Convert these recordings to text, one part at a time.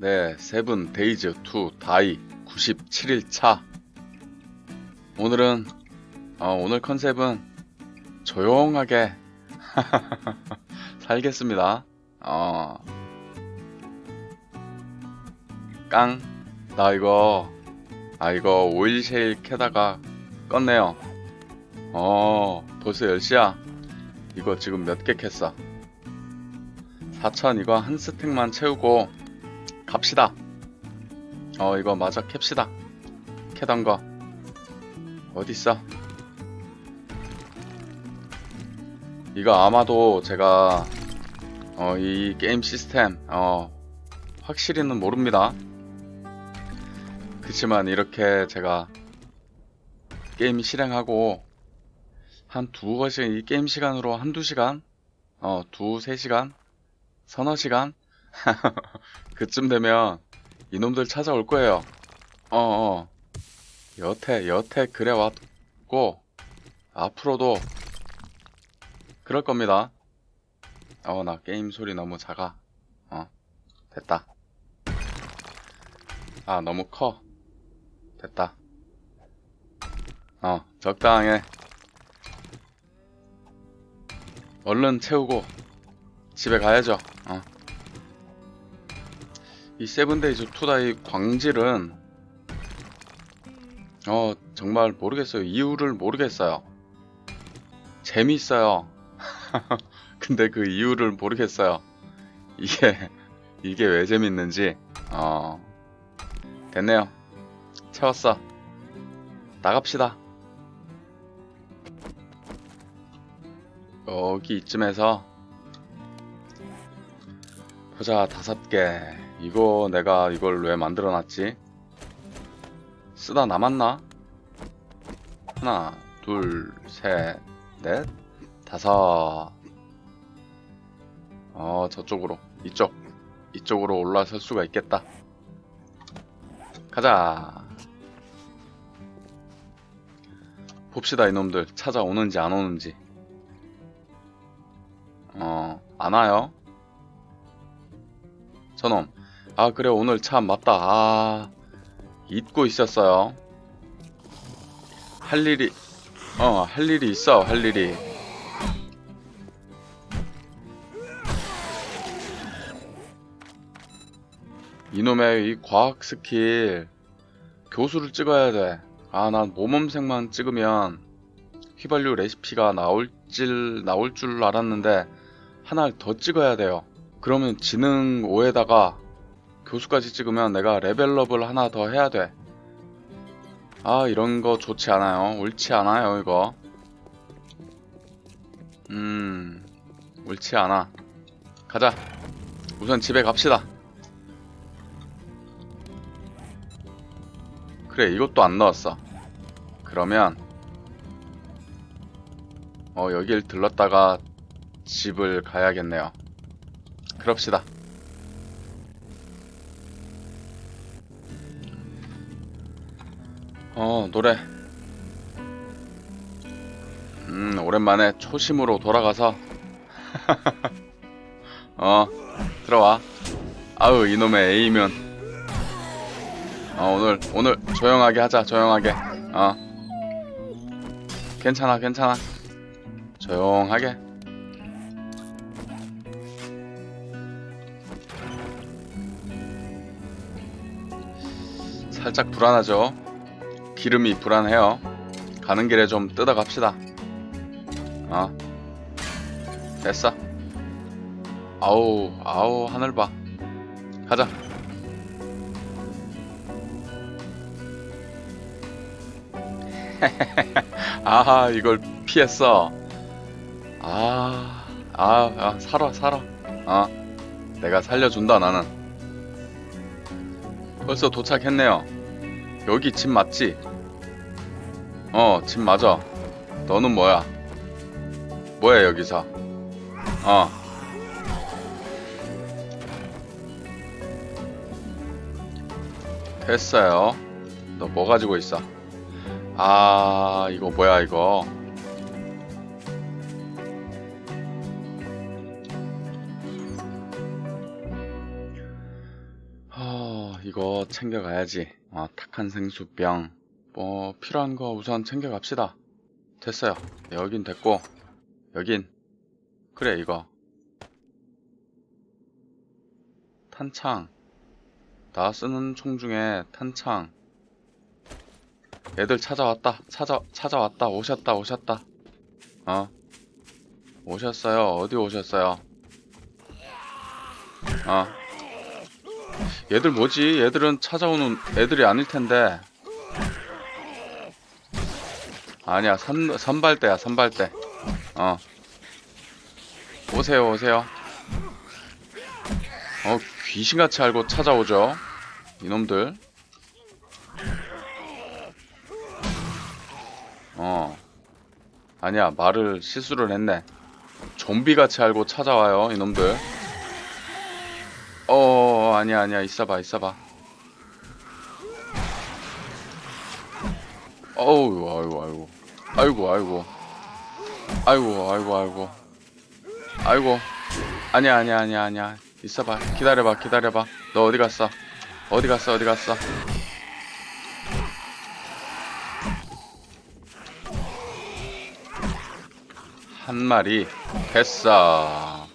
네, 세븐 데이즈 2 다이 97일 차. 오늘은 어, 오늘 컨셉은 조용하게 살겠습니다. 어. 깡. 나 이거 아 이거 오일 쉐일 캐다가 껐네요. 어, 벌써 10시야. 이거 지금 몇 개 캤어? 4천 이거 한 스택만 채우고 갑시다. 어 이거 맞아 캡시다. 캐던 거 어딨어? 이거 아마도 제가 어, 이 게임 시스템 어, 확실히는 모릅니다. 그치만 이렇게 제가 게임 실행하고 한 두어 시간 이 게임 시간으로 한두 시간 어 두세 시간 서너 시간 그쯤 되면 이놈들 찾아올 거예요. 어어 여태 여태 그래 왔고 앞으로도 그럴 겁니다. 어 나 게임 소리 너무 작아. 어 됐다. 아 너무 커. 됐다. 어 적당해. 얼른 채우고 집에 가야죠. 어. 이 세븐데이즈 투다이 광질은 어 정말 모르겠어요. 이유를 모르겠어요. 재미있어요. 근데 그 이유를 모르겠어요. 이게 이게 왜 재밌는지 어 됐네요. 채웠어. 나갑시다. 여기 이쯤에서 보자 다섯 개 이거 내가 이걸 왜 만들어 놨지? 쓰다 남았나? 하나 둘 셋 넷 다섯. 어 저쪽으로. 이쪽. 이쪽으로 올라설 수가 있겠다. 가자. 봅시다 이놈들. 찾아오는지 안 오는지. 어 안 와요? 저놈. 아, 그래, 오늘 참 맞다. 아, 잊고 있었어요. 할 일이, 어, 할 일이 있어, 할 일이. 이놈의 이 과학 스킬, 교수를 찍어야 돼. 아, 난 모범생만 찍으면 휘발유 레시피가 나올 줄, 나올 줄 알았는데, 하나를 더 찍어야 돼요. 그러면 지능 5에다가 교수까지 찍으면 내가 레벨업을 하나 더 해야 돼. 아, 이런 거 좋지 않아요. 옳지 않아요, 이거. 음, 옳지 않아. 가자. 우선 집에 갑시다. 그래, 이것도 안 넣었어. 그러면, 어, 여길 들렀다가 집을 가야겠네요. 그럽시다. 어, 노래. 음, 오랜만에 초심으로 돌아가서. 어, 들어와. 아우, 이놈의 에이면. 어, 오늘, 오늘 조용하게 하자, 조용하게. 어. 괜찮아, 괜찮아. 조용하게. 살짝 불안하죠. 기름이 불안해요. 가는 길에 좀 뜯어 갑시다. 어. 됐어. 아우, 아우, 하늘 봐. 가자. 아하, 이걸 피했어. 아, 아, 아, 살아, 살아. 어. 내가 살려준다, 나는. 벌써 도착했네요. 여기 집 맞지? 어, 집 맞아. 너는 뭐야? 뭐야, 여기서? 어. 됐어요. 너 뭐 가지고 있어? 아, 이거 뭐야, 이거? 하... 이거 챙겨가야지. 어, 탁한 생수병. 뭐, 필요한 거 우선 챙겨갑시다. 됐어요. 여긴 됐고, 여긴. 그래, 이거. 탄창. 나 쓰는 총 중에 탄창. 애들 찾아왔다. 찾아, 찾아왔다. 오셨다, 오셨다. 어? 오셨어요. 어디 오셨어요? 어. 얘들 뭐지? 얘들은 찾아오는 애들이 아닐 텐데. 아니야, 산, 선발대야, 선발대. 어. 오세요, 오세요. 어, 귀신같이 알고 찾아오죠. 이놈들. 어. 아니야, 말을 실수를 했네. 좀비같이 알고 찾아와요, 이놈들. 어, 아니야, 아니야, 있어봐, 있어봐. 어우, 아이고, 아이고. 아이고, 아이고. 아이고, 아이고, 아이고. 아이고. 아니야, 아니야, 아니야, 아니야. 있어봐. 기다려봐, 기다려봐. 너 어디 갔어? 어디 갔어, 어디 갔어? 한 마리. 됐어.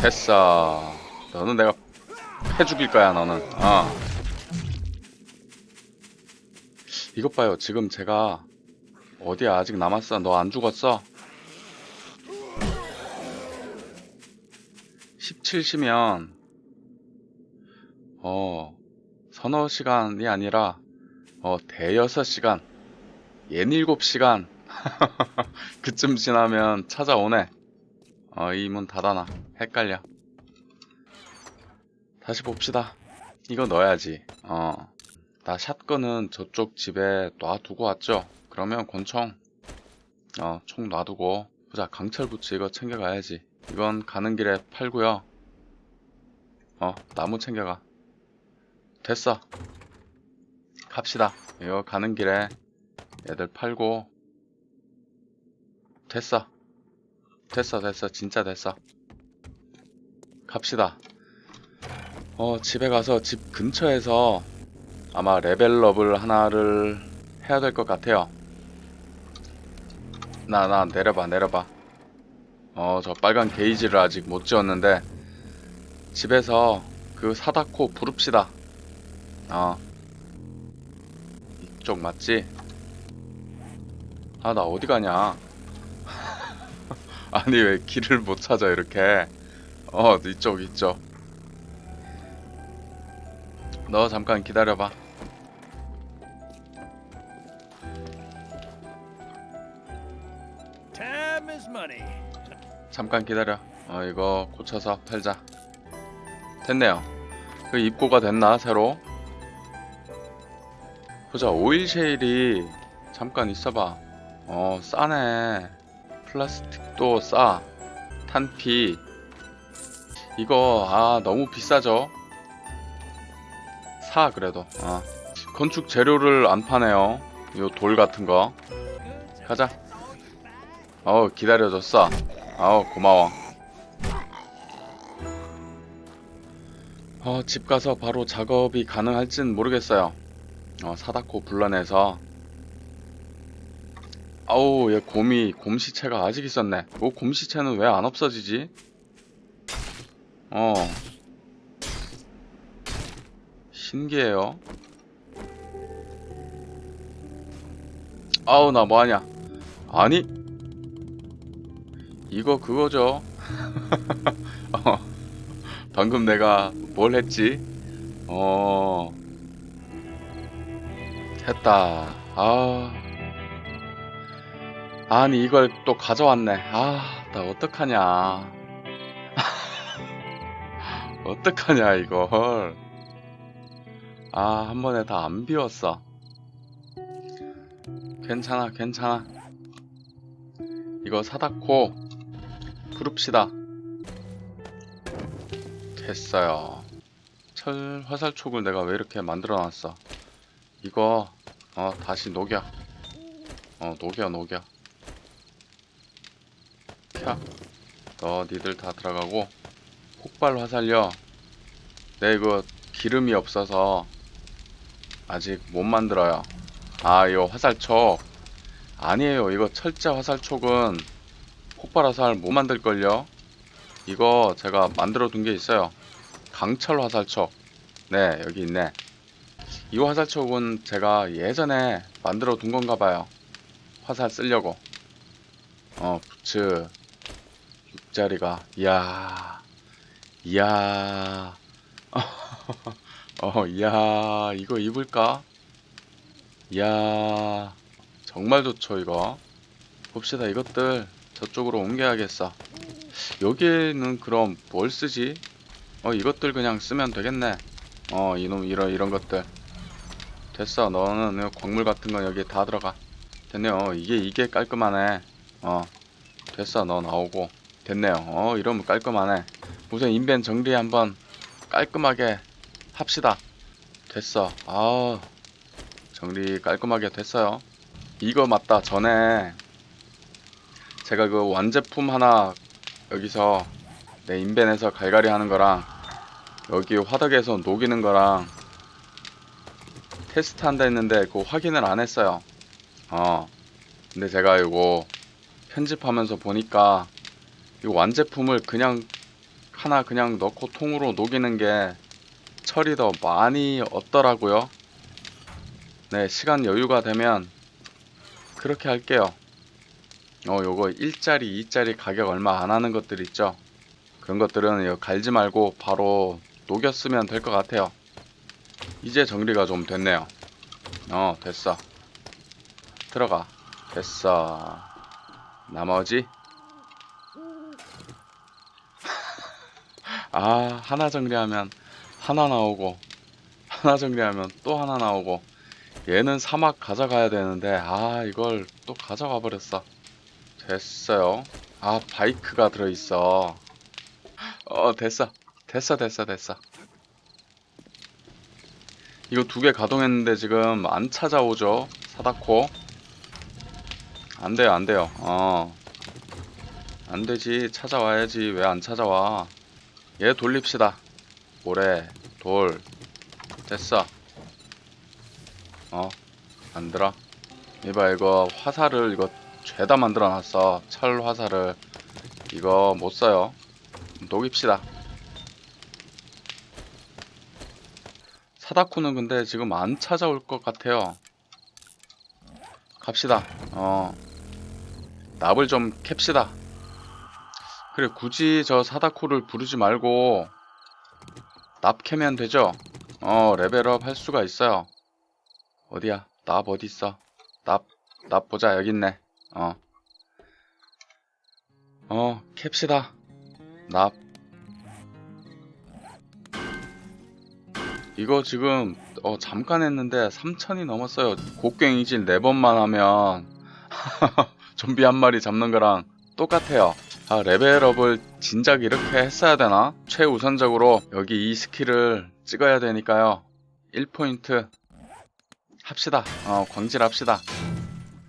됐어. 너는 내가 패 죽일 거야, 너는. 어. 이것 봐요. 지금 제가 어디야? 아직 남았어. 너 안 죽었어? 17시면 어 서너 시간이 아니라 어 대여섯 시간 예닐곱 시간. 그쯤 지나면 찾아오네. 어 이 문 닫아놔. 헷갈려. 다시 봅시다. 이거 넣어야지. 어나 샷건은 저쪽 집에 놔두고 왔죠 그러면 권총 어 총 놔두고 보자. 강철 부츠 이거 챙겨가야지. 이건 가는 길에 팔고요. 어 나무 챙겨가. 됐어. 갑시다. 이거 가는 길에 얘들 팔고. 됐어. 됐어 됐어. 진짜 됐어. 갑시다. 어 집에 가서 집 근처에서 아마 레벨업을 하나를 해야 될 것 같아요 나 나 내려봐 내려봐. 어 저 빨간 게이지를 아직 못 지웠는데 집에서 그 사다코 부릅시다. 어. 이쪽 맞지? 아 나 어디 가냐? 아니 왜 길을 못 찾아 이렇게? 어 이쪽 이쪽. 너 잠깐 기다려봐 잠깐 기다려. 어 이거 고쳐서 팔자. 됐네요. 그 입고가 됐나 새로? 보자 오일 쉐일이 잠깐 있어봐. 어 싸네. 플라스틱도 싸. 탄피. 이거 아 너무 비싸죠? 사 그래도. 어. 건축 재료를 안 파네요. 요 돌 같은 거. 가자 어 기다려줬어. 아우 고마워. 어, 집 가서 바로 작업이 가능할진 모르겠어요. 어, 사다코 불러내서. 아우 얘 곰이 곰시체가 아직 있었네. 어 곰시체는 왜 안 없어지지? 어. 신기해요. 아우 나 뭐하냐? 아니 이거 그거죠. 어, 방금 내가 뭘 했지? 어 했다. 아. 아니 이걸 또 가져왔네. 아 나 어떡하냐. 어떡하냐 이걸. 아 한 번에 다 안 비웠어. 괜찮아 괜찮아. 이거 사다코 부릅시다 됐어요 철 화살촉을 내가 왜 이렇게 만들어 놨어 이거 어 다시 녹여 어 녹여 녹여 캬 너 니들 다 들어가고 폭발 화살요 내 이거 기름이 없어서 아직 못 만들어요. 아, 이거 화살촉. 아니에요. 이거 철제 화살촉은 폭발 화살 못 만들걸요? 이거 제가 만들어 둔 게 있어요. 강철 화살촉. 네, 여기 있네. 이 화살촉은 제가 예전에 만들어 둔 건가 봐요. 화살 쓰려고. 어, 부츠. 육자리가. 이야. 이야. 어, 이야. 이거 입을까? 이야. 정말 좋죠, 이거. 봅시다, 이것들 저쪽으로 옮겨야겠어. 여기는 그럼 뭘 쓰지? 어, 이것들 그냥 쓰면 되겠네. 어, 이놈, 이런, 이런 것들. 됐어, 너는 광물 같은 건 여기 다 들어가. 됐네요. 어, 이게, 이게 깔끔하네. 어, 됐어, 너 나오고. 됐네요. 어, 이러면 깔끔하네. 우선 인벤 정리 한번 깔끔하게 합시다. 됐어. 아 정리 깔끔하게 됐어요. 이거 맞다. 전에 제가 그 완제품 하나 여기서 내 인벤에서 갈갈이 하는 거랑 여기 화덕에서 녹이는 거랑 테스트 한다 했는데 그거 확인을 안 했어요. 어. 근데 제가 이거 편집하면서 보니까 이 완제품을 그냥 하나 그냥 넣고 통으로 녹이는 게 철이 더 많이 얻더라고요. 네, 시간 여유가 되면 그렇게 할게요. 어, 요거 1짜리, 2짜리 가격 얼마 안 하는 것들 있죠? 그런 것들은 갈지 말고 바로 녹여 쓰면 될 것 같아요. 이제 정리가 좀 됐네요. 어, 됐어. 들어가. 됐어. 나머지 아 하나 정리하면 하나 나오고 하나 정리하면 또 하나 나오고 얘는 사막 가져가야 되는데 아 이걸 또 가져가 버렸어 됐어요. 아 바이크가 들어있어. 어 됐어. 됐어 됐어 됐어. 이거 두 개 가동했는데 지금 안 찾아오죠? 사다코? 안 돼요 안 돼요. 어. 안 되지. 찾아와야지. 왜 안 찾아와? 얘 돌립시다. 모래, 돌. 됐어. 어, 만들어. 이봐, 이거 화살을, 이거 죄다 만들어 놨어. 철 화살을. 이거 못 써요. 녹입시다. 사다쿠는 근데 지금 안 찾아올 것 같아요. 갑시다. 어. 납을 좀 캡시다. 그래 굳이 저 사다코를 부르지 말고 납 캐면 되죠? 어 레벨업 할 수가 있어요 어디야 납 어디 있어 납, 납 보자 여기 있네 어 어, 캡시다 납 이거 지금 어 잠깐 했는데 3천이 넘었어요 곡괭이질 4번만 하면 좀비 한 마리 잡는 거랑 똑같아요 아, 레벨업을 진작 이렇게 했어야 되나? 최우선적으로 여기 이 스킬을 찍어야 되니까요. 1포인트 합시다. 어, 광질 합시다.